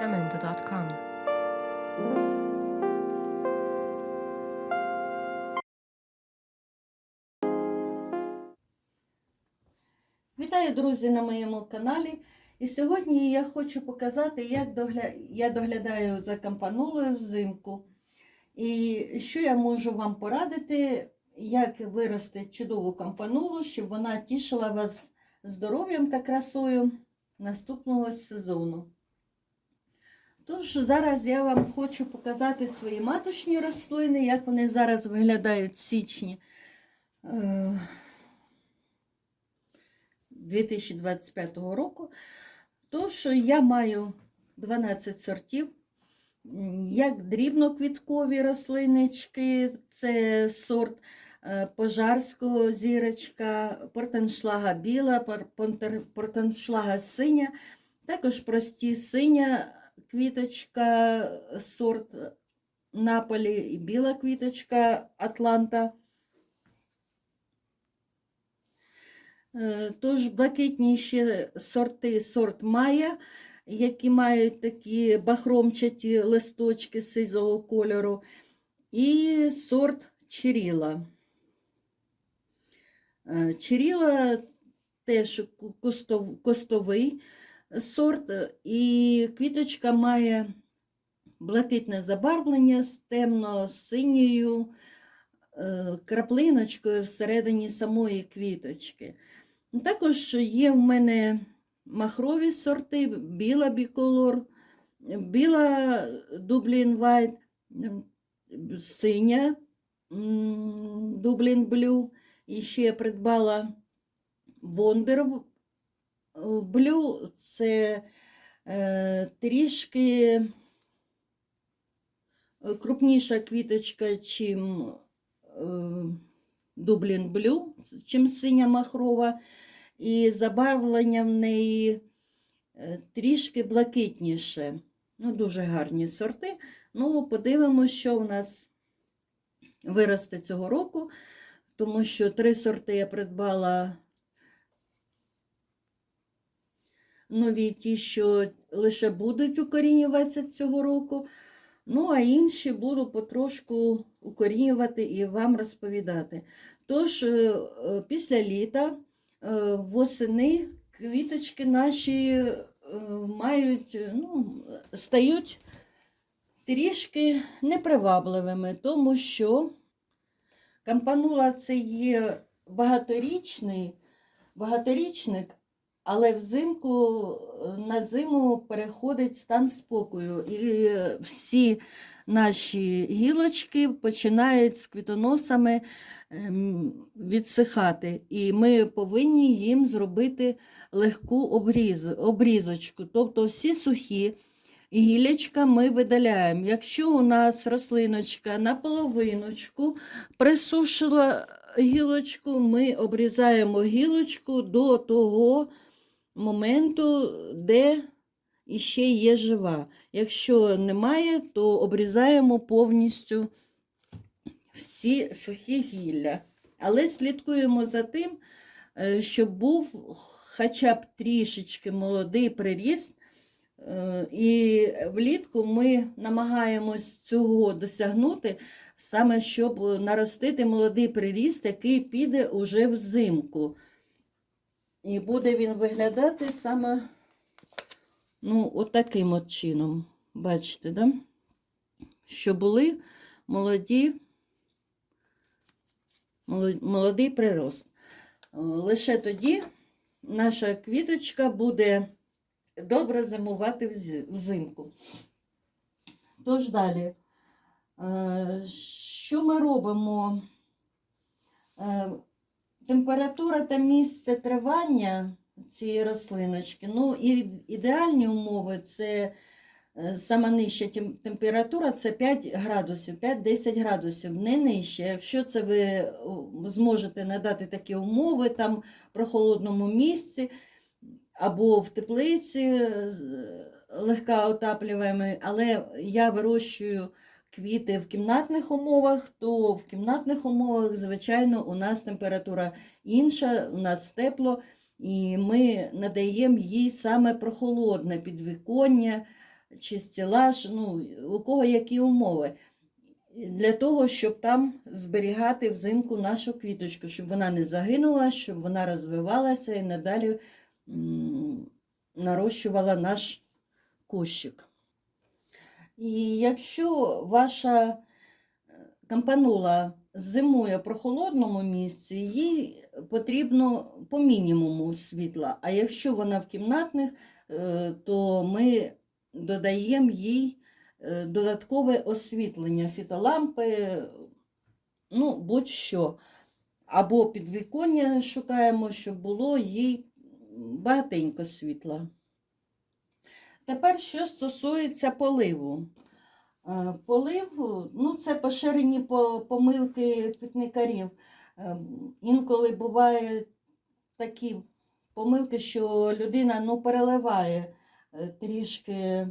jamendo.com. Вітаю, друзі, на моєму каналі. І сьогодні я хочу показати, як догля... я доглядаю за кампанулою взимку. І що я можу вам порадити, як вирости чудову кампанулу, щоб вона тішила вас здоров'ям та красою наступного сезону. Тож, зараз я вам хочу показати свої маточні рослини, як вони зараз виглядають в січні. Е, 2025 року. Тож я маю 12 сортів, як дрібноквіткові рослинички, це сорт е, пожарського зірочка, портеншлага біла, портеншлага синя, також прості синя квіточка, сорт Наполі і біла квіточка Атланта. Е, Тож блакитніші сорти сорт Майя, які мають такі бахромчаті листочки сизого кольору, і сорт Чиріла. Е, Чиріла теж кустовий сорт, е, і квіточка має блакитне забарвлення з темно-синьою е, краплиночкою всередині самої квіточки. Також є в мене махрові сорти, біла біколор, біла Дублін Вайт, синя Дублін Блю. І ще я придбала Вондер Блю. Це е, трішки е, крупніша квіточка, чим е, Дублін Блю, чим синя махрова, і забарвлення в неї е, трішки блакитніше. Ну, дуже гарні сорти. Ну, подивимося, що в нас виросте цього року, тому що три сорти я придбала нові ті, що лише будуть укорінюватися цього року. Ну, а інші буду потрошку укорінювати і вам розповідати. Тож, е, е, після літа, е, восени квіточки наші мають, ну, стають трішки непривабливими, тому що кампанула це є багаторічний, багаторічник, але взимку е, на зиму переходить стан спокою. І всі наші гілочки починають з квітоносами ем, відсихати. І ми повинні їм зробити легку обріз, обрізочку. Тобто всі сухі гілячка ми видаляємо. Якщо у нас рослиночка наполовиночку присушила гілочку, ми обрізаємо гілочку до того моменту, де іще є жива. Якщо немає, то обрізаємо повністю всі сухі гілля. Але слідкуємо за тим, е, щоб був хоча б трішечки молодий приріст. Е, І влітку ми намагаємось цього досягнути, саме щоб наростити молодий приріст, який піде уже взимку. І буде він виглядати саме ну, отаким от чином. Бачите, да? що були молоді, молодий прирост. Е, Лише тоді наша квіточка буде добре зимувати взимку. Тож далі, Е, що ми робимо? Е, Температура та місце тривання цієї рослиночки. Ну, і ідеальні умови це е, сама нижча температура це 5 градусів, 5-10 градусів, не нижче. Якщо це ви зможете надати такі умови там в прохолодному місці або в теплиці легка отаплюємо, але я вирощую квіти в кімнатних умовах, то в кімнатних умовах, звичайно, у нас температура інша, у нас тепло, і ми надаємо їй саме прохолодне підвіконня чи стелаж, ну, у кого які умови. Для того, щоб там зберігати взимку нашу квіточку, щоб вона не загинула, щоб вона розвивалася і надалі нарощувала наш кущик. І якщо ваша е, кампанула зимує в прохолодному місці, їй потрібно по мінімуму світла. А якщо вона в кімнатних, е, то ми додаємо їй е, додаткове освітлення, фітолампи, ну, будь-що. Або підвіконня шукаємо, щоб було їй багатенько світла. Тепер, що стосується поливу. Е, Полив, ну, це поширені помилки квітникарів. Е, Інколи буває такі помилки, що людина ну, переливає е, трішки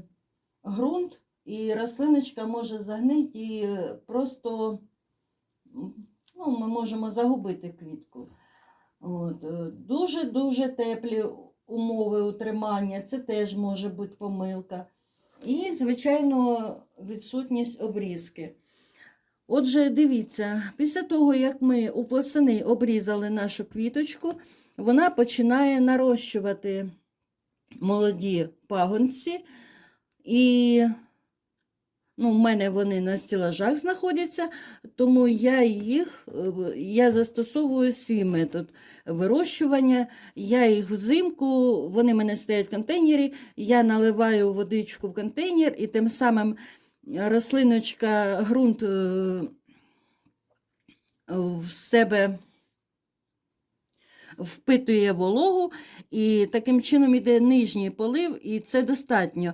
ґрунт, і рослиночка може загнити і просто ну, ми можемо загубити квітку. Дуже-дуже теплі умови утримання, це теж може бути помилка. І, звичайно, відсутність обрізки. Отже, дивіться, після того, як ми у восени обрізали нашу квіточку, вона починає нарощувати молоді пагонці. І ну, в мене вони на стілажах знаходяться, тому я їх е, я застосовую свій метод вирощування. Я їх взимку, вони мене стоять в контейнері, я наливаю водичку в контейнер і тим самим рослиночка, ґрунт е, в себе впитує вологу, і таким чином іде нижній полив, і це достатньо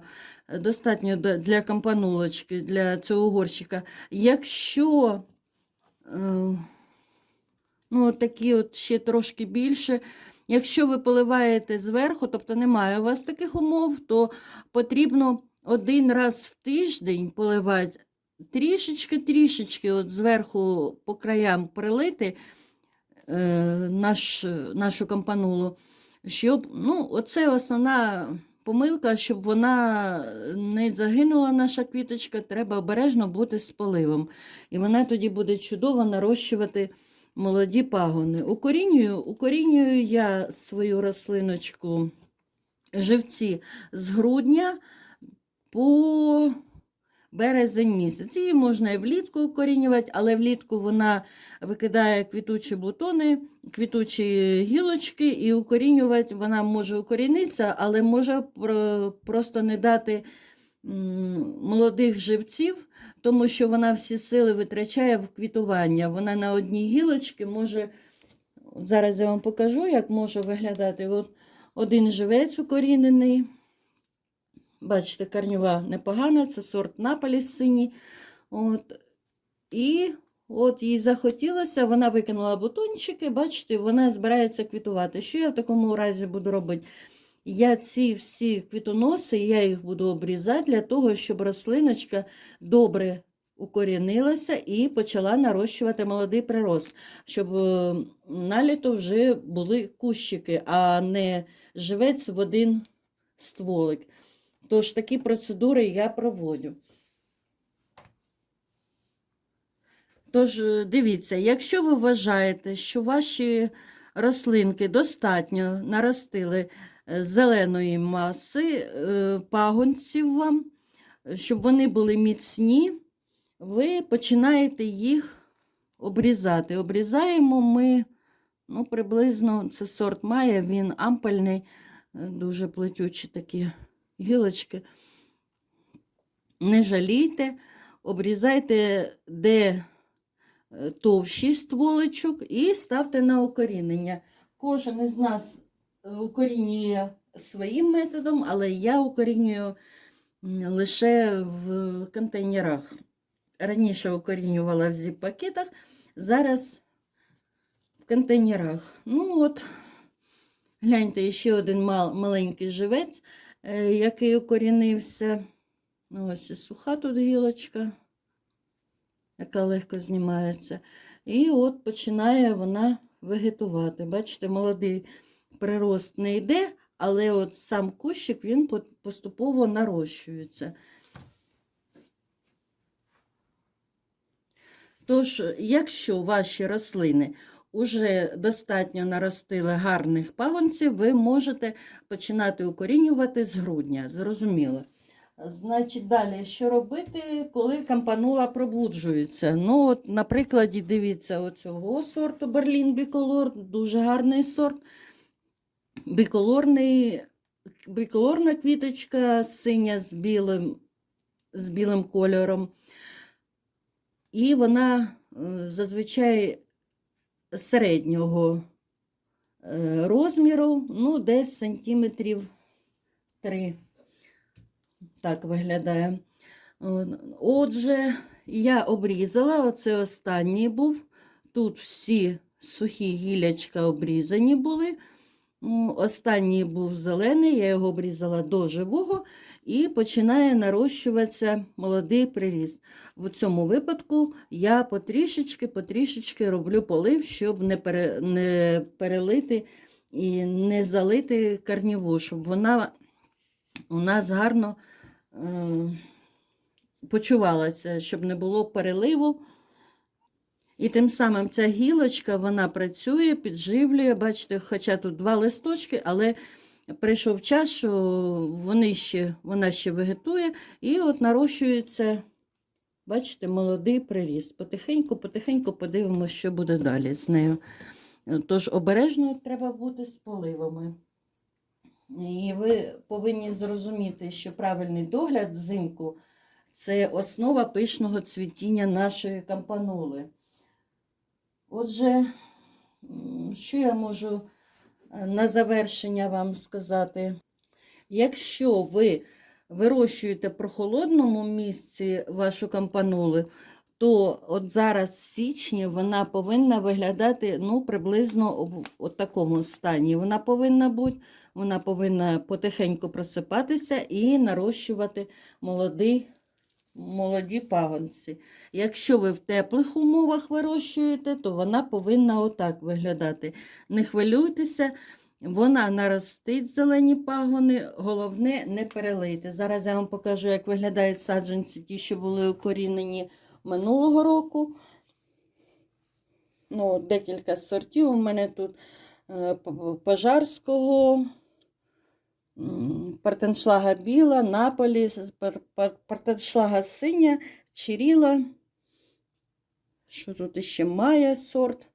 достатньо для кампанулочки, для цього горщика. Якщо е, ну, от такі от ще трошки більше, якщо ви поливаєте зверху, тобто немає у вас таких умов, то потрібно один раз в тиждень поливати трішечки-трішечки от зверху по краям прилити е, наш, нашу кампанулу, щоб, ну, оце основна помилка, щоб вона не загинула, наша квіточка, треба обережно бути з поливом. І вона тоді буде чудово нарощувати молоді пагони. Укорінюю, укорінюю я свою рослиночку живці з грудня по березень місяць. Її можна і влітку укорінювати, але влітку вона викидає квітучі бутони, квітучі гілочки, і укорінювати вона може укорінитися, але може просто не дати молодих живців, тому що вона всі сили витрачає в квітування. Вона на одній гілочці може. Зараз я вам покажу, як може виглядати. От один живець укорінений. Бачите, корнева непогана, це сорт наполі синій. От. І от їй захотілося, вона викинула бутончики, бачите, вона збирається квітувати. Що я в такому разі буду робити? Я ці всі квітоноси, я їх буду обрізати для того, щоб рослиночка добре укорінилася і почала нарощувати молодий прирост, щоб е, на літо вже були кущики, а не живець в один стволик. Тож такі процедури я проводжу. Тож, е, дивіться, якщо ви вважаєте, що ваші рослинки достатньо наростили зеленої маси, е, пагонців вам, щоб вони були міцні, ви починаєте їх обрізати. Обрізаємо ми ну, приблизно це сорт має, він ампельний, е, дуже плетючі такі гілочки. Не жалійте, обрізайте, де е, товщий стволичок, і ставте на укорінення. Кожен із нас укорінює своїм методом, але я укорінюю лише в контейнерах. Раніше укорінювала в зіп-пакетах, зараз в контейнерах. Ну от, гляньте, ще один мал, маленький живець, е, який укорінився. Ну, Ось і суха тут гілочка, яка легко знімається. І от починає вона вегетувати. Бачите, молодий прирост не йде, але от сам кущик він поступово нарощується. Тож, якщо ваші рослини уже достатньо наростили гарних пагонців, ви можете починати укорінювати з грудня. Зрозуміло. Значить, далі, що робити, коли кампанула пробуджується? Ну, от, на прикладі, дивіться, оцього сорту Берлін Біколор, дуже гарний сорт. Біколорний, біколорна квіточка синя з білим, з білим кольором. І вона е, зазвичай середнього е, розміру, ну, десь сантиметрів 3. Так виглядає. Отже, я обрізала, оце останній був. Тут всі сухі гілячка обрізані були. М, Останній був зелений, я його обрізала до живого і починає нарощуватися молодий приріст. В цьому випадку я потрішечки, потрішечки роблю полив, щоб не, пере, не перелити і не залити карніву, щоб вона у нас гарно е, почувалася, щоб не було переливу. І тим самим ця гілочка вона працює, підживлює. Бачите, хоча тут два листочки, але прийшов час, що вони ще, вона ще вегетує, і от нарощується, бачите, молодий приріст. Потихеньку, потихеньку подивимося, що буде далі з нею. Тож обережно треба бути з поливами. І ви повинні зрозуміти, що правильний догляд взимку це основа пишного цвітіння нашої кампанули. Отже, що я можу е, на завершення вам сказати? Якщо ви вирощуєте в прохолодному місці вашу кампанулу, то от зараз в січні вона повинна виглядати ну, приблизно в от такому стані. Вона повинна бути, вона повинна потихеньку просипатися і нарощувати молодий, молоді пагонці. Якщо ви в теплих умовах вирощуєте, то вона повинна отак виглядати. Не хвилюйтеся, вона наростить зелені пагони, головне не перелийте. Зараз я вам покажу, як виглядають саджанці, ті, що були укорінені минулого року. Ну, декілька сортів у мене тут е, пожарського, партеншлага біла, наполі, партеншлага синя, чиріла. Що тут ще має сорт?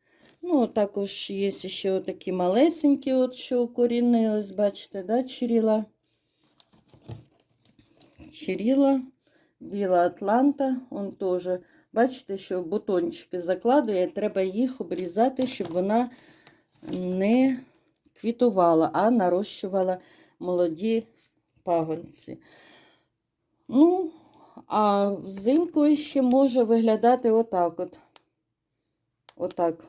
Ну, також є ще такі малесенькі, от, що укорінились, бачите, да, чиріла. Чиріла, біла Атланта, он теж, бачите, що бутончики закладує, треба їх обрізати, щоб вона не квітувала, а нарощувала молоді пагонці. Ну, а взимку ще може виглядати отак от. Отак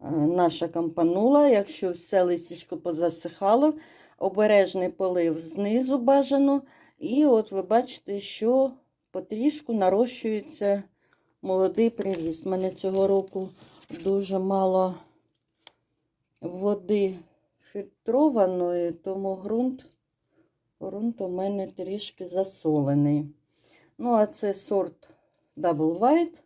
е, наша кампанула, якщо все листячко позасихало, обережний полив знизу бажано. І от ви бачите, що потрішку нарощується молодий приріст. У мене цього року дуже мало води фільтрованої, тому ґрунт, ґрунт у мене трішки засолений. Ну, а це сорт Double White.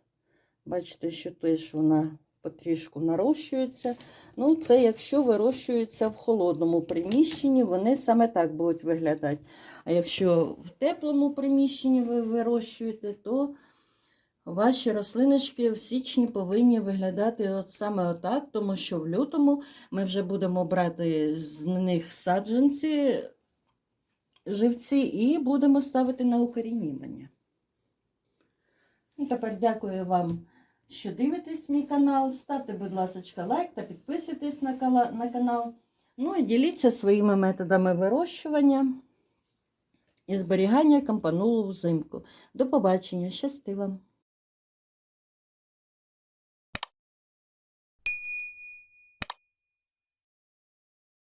Бачите, що теж вона потрішку нарощується. Ну, це якщо вирощується в холодному приміщенні, вони саме так будуть виглядати. А якщо в теплому приміщенні ви вирощуєте, то ваші рослиночки в січні повинні виглядати от саме отак, тому що в лютому ми вже будемо брати з них саджанці, живці, і будемо ставити на укорінювання. Ну, Тепер дякую вам, що дивитесь мій канал. Ставте, будь ласка, лайк та підписуйтесь на канал. Ну і діліться своїми методами вирощування і зберігання кампанулу взимку. До побачення, щасти вам!